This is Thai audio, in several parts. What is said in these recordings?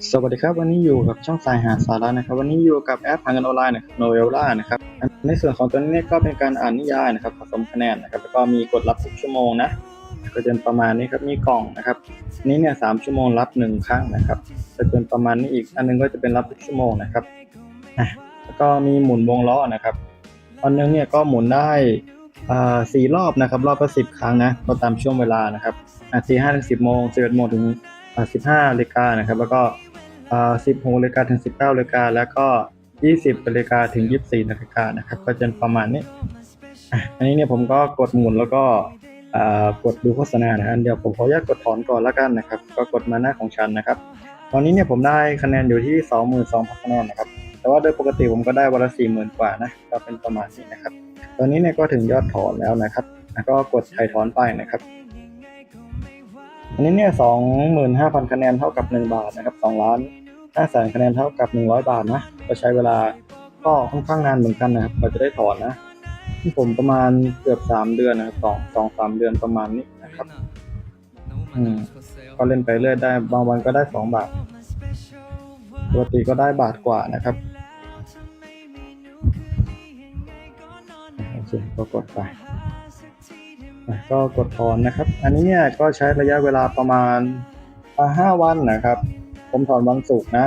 สวัสดีครับ วันนี้อยู่กับช่องสายหาสาระนะครับ วันนี้อยู่กับแอปหาเงินออนไลน์นะครับโนเวล่านะครับในส่วนของตัวนี้ก็เป็นการอ่านนิยายนะครับผสมคะแนนนะครับแล้วก็มีกดรับทุกชั่วโมงนะก็จะเป็นประมาณนี้ครับมีกล่องนะครับ นี้เนี่ยสามชั่วโมงรับหนึ่งครั้งนะครับจะเป็นประมาณนี้อีกอันหนึงก็จะเป็นรับทุกชั่วโมงนะครับอะแล้วก็มีหมุนวงล้อนะครับวันหนึงเนี่ยก็หมุนได้สี่รอบนะครับ รอบละสิบครั้งนะก็ตามช่วงเวลานะครับสี่ห้าถึงสิบโมงสิบเอ็ดโมงถึงอ่า15นาฬิกานะครับ แล้วก็ อ่า16นาฬิกาถึง19นาฬิกาแล้วก็20นาฬิกาถึง24นาฬิกานะครับ ก็จะประมาณนี้อันนี้เนี่ยผมก็กดหมุนแล้วก็อ่ากดดูโฆษณานะครับเดี๋ยวผมขออนุญาตกดถอนก่อนแล้วกันนะครับ ก็กดมาหน้าของฉันนะครับ ตอนนี้เนี่ยผมได้คะแนนอยู่ที่ 22,000คะแนนนะครับ แต่ว่าโดยปกติผมก็ได้วันละ40,000 กว่านะ ก็เป็นประมาณนี้นะครับ ตอนนี้เนี่ยก็ถึงยอดถอนแล้วนะครับ ก็กดไถ่ถอนไปนะครับ อันนี้เนี่ยสองหมื่นห้าพันคะแนนเท่ากับหนึ่งบาทนะครับสองล้าน ห้าแสนคะแนนเท่ากับหนึ่งร้อยบาทนะ ก็ใช้เวลาก็ค่อนข้างนานเหมือนกันนะครับกว่าจะได้ถอนนะที่ผมประมาณเกือบสามเดือนนะครับสองสองสามเดือนประมาณนี้นะครับอืมก็เล่นไปเรื่อยได้บางวันก็ได้สองบาทปกติก็ได้บาทกว่านะครับโอเคก็กดไปก็กดถอนนะครับ อันนี้เนี่ยก็ใช้ระยะเวลาประมาณอ่าห้าวันนะครับ ผมถอนวันศุกร์นะ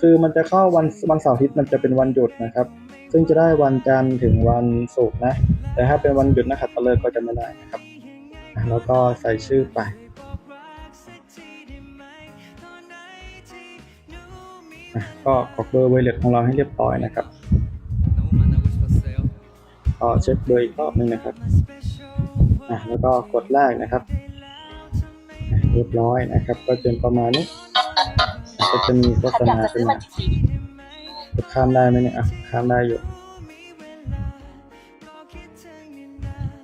คือมันจะเข้าวันวันเสาร์อาทิตย์มันจะเป็นวันหยุดนะครับ ซึ่งจะได้วันจันทร์ถึงวันศุกร์นะ แต่ถ้าเป็นวันหยุดนักขัตฤกษ์ก็จะไม่ได้นะครับ แล้วก็ใส่ชื่อไปก็กรอกเบอร์ไวเลตของเราให้เรียบร้อยนะครับก็เช็คเบอร์อีกรอบหนึงนะครับอะแล้วก็กดแรกนะครับ เรียบร้อยนะครับ ก็จะเป็นประมาณนี้ ก็จะมีโฆษฉันอยากณาจะขึ้ซื้นอมาบัญชีจะข้ามได้ไหมเนี่ยอะข้ามได้อยู่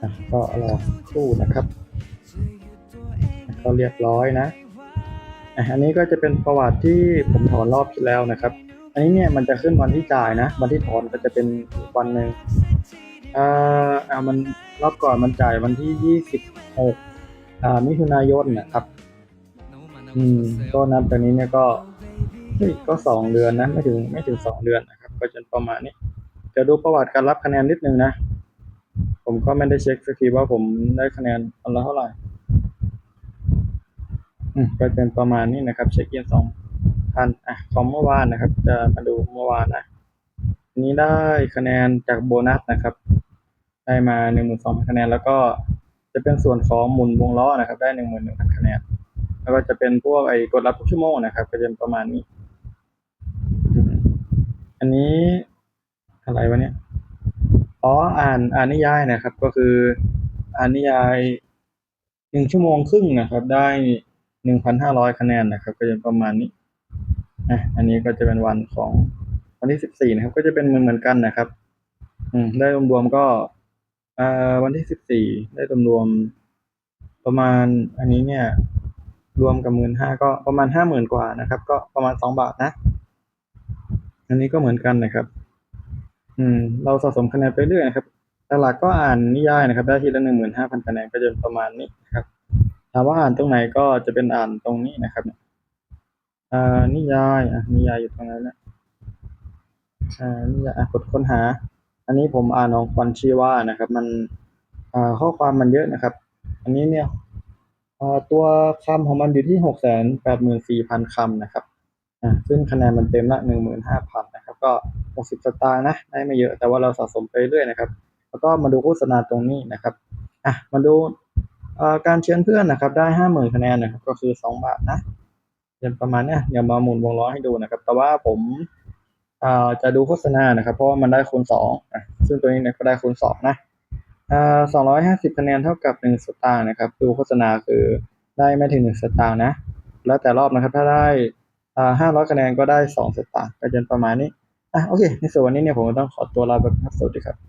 อะก็รอสักครู่นะครับอะก็เรียบร้อยนะอะอันนี้ก็จะเป็นประวัติที่ผมถอนรอบที่แล้วนะครับ อันนี้เนี่ยมันจะขึ้นวันที่จ่ายนะ วันที่ถอนก็จะเป็นอีกวันหนึ่งอ่าเอามันรอบก่อนมันจ่ายวันที่ยี่สิบหกอ่ามิถุนายนนะครับ อืมก็นับจากนี้เนี่ยก็เฮ้ย ก็สองเดือนนะไม่ถึงไม่ถึงสองเดือนนะครับ ก็จะประมาณนี้เดี๋ยวดูประวัติการรับคะแนนนิดนึงนะ ผมก็ไม่ได้เช็คสักทีว่าผมได้คะแนนวันละเท่าไหร่ก็เป็นประมาณนี้นะครับ เช็คอินสองพันอะของเมื่อวานนะครับ จะมาดูเมื่อวานนะนี้ได้คะแนนจากโบนัสนะครับ ได้มาหนึ่งหมื่นสองพันคะแนน แล้วก็จะเป็นส่วนของหมุนวงล้อนะครับ ได้หนึ่งหมื่นหนึ่งพันคะแนน แล้วก็จะเป็นพวกไอ้กดรับทุกชั่วโมงนะครับ ก็จะเป็นประมาณนี้ อันนี้อะไรวะเนี่ย อ๋อ อ่านอ่านนิยายนะครับ ก็คืออ่านนิยายหนึ่งชั่วโมงครึ่งนะครับ ได้หนึ่งพันห้าร้อยคะแนนนะครับ ก็จะประมาณนี้อะอันนี้ก็จะเป็นวันของวันที่สิบสี่นะครับ ก็จะเป็นเหมือนเหมือนกันนะครับ อืม ได้รวมๆก็อ่าวันที่สิบสี่ได้รวมๆประมาณ อันนี้เนี่ย รวมกับหมื่นห้าก็ประมาณห้าหมื่นกว่านะครับ ก็ประมาณสองบาทนะ อันนี้ก็เหมือนกันนะครับ อืม เราสะสมคะแนนไปเรื่อยนะครับหลักก็อ่านนิยายนะครับ ได้ทีละหนึ่งหมื่นห้าพันคะแนนก็จะประมาณนี้นะครับ ถามว่าอ่านตรงไหนก็จะเป็นอ่านตรงนี้นะครับเนี่ยอ่านิยายอะนิยายอยู่ตรงนั้นนะอ่านิยายอะกดค้นหา อันนี้ผมอ่านของควันชีว่านะครับ มันอ่าข้อความมันเยอะนะครับ อันนี้เนี่ยตัวคำของมันอยู่ที่หกแสนแปดหมื่นสี่พันคำนะครับ อ่าซึ่งคะแนนมันเต็มละหนึ่งหมื่นห้าพันนะครับ ก็หกสิบสตางค์นะ ได้ไม่เยอะ แต่ว่าเราสะสมไปเรื่อยนะครับ แล้วก็มาดูโฆษณาตรงนี้นะครับ อะ มาดูเอ่อการเชิญเพื่อนนะครับ ได้ห้าหมื่นคะแนนนะครับ ก็คือสองบาทนะเป็นประมาณเนี้ยเดี๋ยวมาหมุนวงล้อให้ดูนะครับ แต่ว่าผมอ่าจะดูโฆษณานะครับ เพราะว่ามันได้คูณสองอะ ซึ่งตัวนี้เนี่ยก็ได้คูณสองนะอ่าสองร้อยห้าสิบคะแนนเท่ากับหนึ่งสตางค์นะครับ ดูโฆษณาคือได้ไม่ถึงหนึ่งสตางค์นะ แล้วแต่รอบนะครับ ถ้าได้ ห้าร้อยคะแนนก็ได้สองสตางค์ก็จะประมาณนี้อะโอเค ในส่วนวันนี้เนี่ยผมก็ต้องขอตัวลาไปครับสวัสดีครับ